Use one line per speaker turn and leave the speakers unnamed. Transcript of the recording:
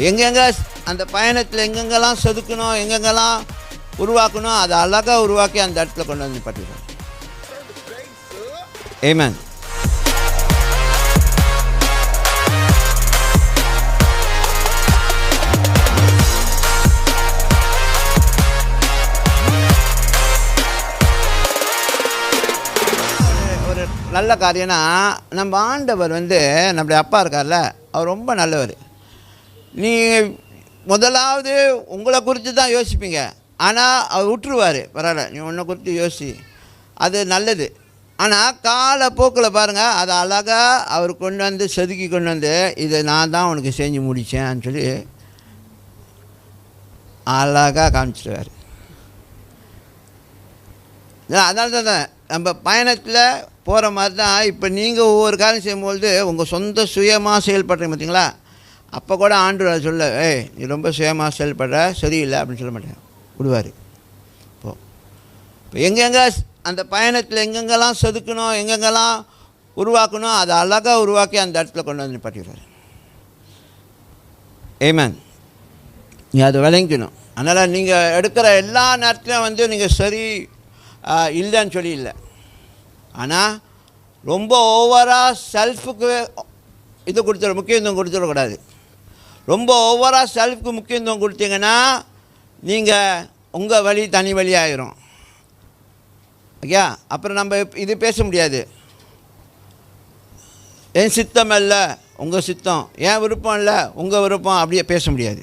எங்கெங்கே அந்த பயணத்தில் எங்கெங்கெல்லாம் செதுக்கணும் எங்கெங்கெல்லாம் உருவாக்கணும் அதை அழகாக உருவாக்கி அந்த இடத்துல கொண்டு வந்து பட்டிருக்கோம் ஏமேன் ஒரு நல்ல காரியம்னா நம்ம ஆண்டவர் வந்து நம்முடைய அப்பா இருக்கார்ல அவர் ரொம்ப நல்லவர். நீங்கள் முதலாவது உங்களை குறித்து தான் யோசிப்பீங்க. ஆனால் அவர் விட்டுருவார். பரவாயில்ல நீ உன்னை குறித்து யோசி. அது நல்லது. ஆனால் காலப்போக்கில் பாருங்கள் அதை அழகாக அவர் கொண்டு வந்து செதுக்கி கொண்டு வந்து இதை நான் தான் உனக்கு செஞ்சு முடித்தேன்னு சொல்லி அழகாக காமிச்சிடுவார் அதனால தான் நம்ம பயணத்தில் போகிற மாதிரி தான் இப்போ நீங்கள் ஒவ்வொரு காரியம் செய்யும்பொழுது உங்கள் சொந்த சுயமாக செயல்படுறீங்க பார்த்தீங்களா அப்போ கூட ஆண்டு சொல்ல ஏய் நீ ரொம்ப சுயமாக செயல்படுற சரியில்லை அப்படின்னு சொல்ல மாட்டேன். விடுவார். இப்போ இப்போ எங்கெங்கே அந்த பயணத்தில் எங்கெங்கெல்லாம் செதுக்கணும் எங்கெங்கெல்லாம் உருவாக்கணும் அதை அழகாக உருவாக்கி அந்த இடத்துல கொண்டு வந்து பட்டிடுவார் ஏமேன் நீ அதை விளங்கிக்கணும். அதனால் நீங்கள் எடுக்கிற எல்லா நேரத்துலையும் வந்து நீங்கள் சரி இல்லைன்னு சொல்லி இல்லை ஆனால் ரொம்ப ஓவராக செல்ஃபுக்கு இது கொடுத்துட முக்கியத்துவம் கொடுத்துடக்கூடாது. ரொம்ப ஓவராக செல்ஃபுக்கு முக்கியத்துவம் கொடுத்தீங்கன்னா நீங்கள் உங்கள் வழி தனி வழி ஆயிரும். ஓகே அப்புறம் நம்ம இது பேச முடியாது. என் சித்தம் இல்லை உங்கள் சித்தம். என் விருப்பம் இல்லை உங்கள் விருப்பம் அப்படியே பேச முடியாது.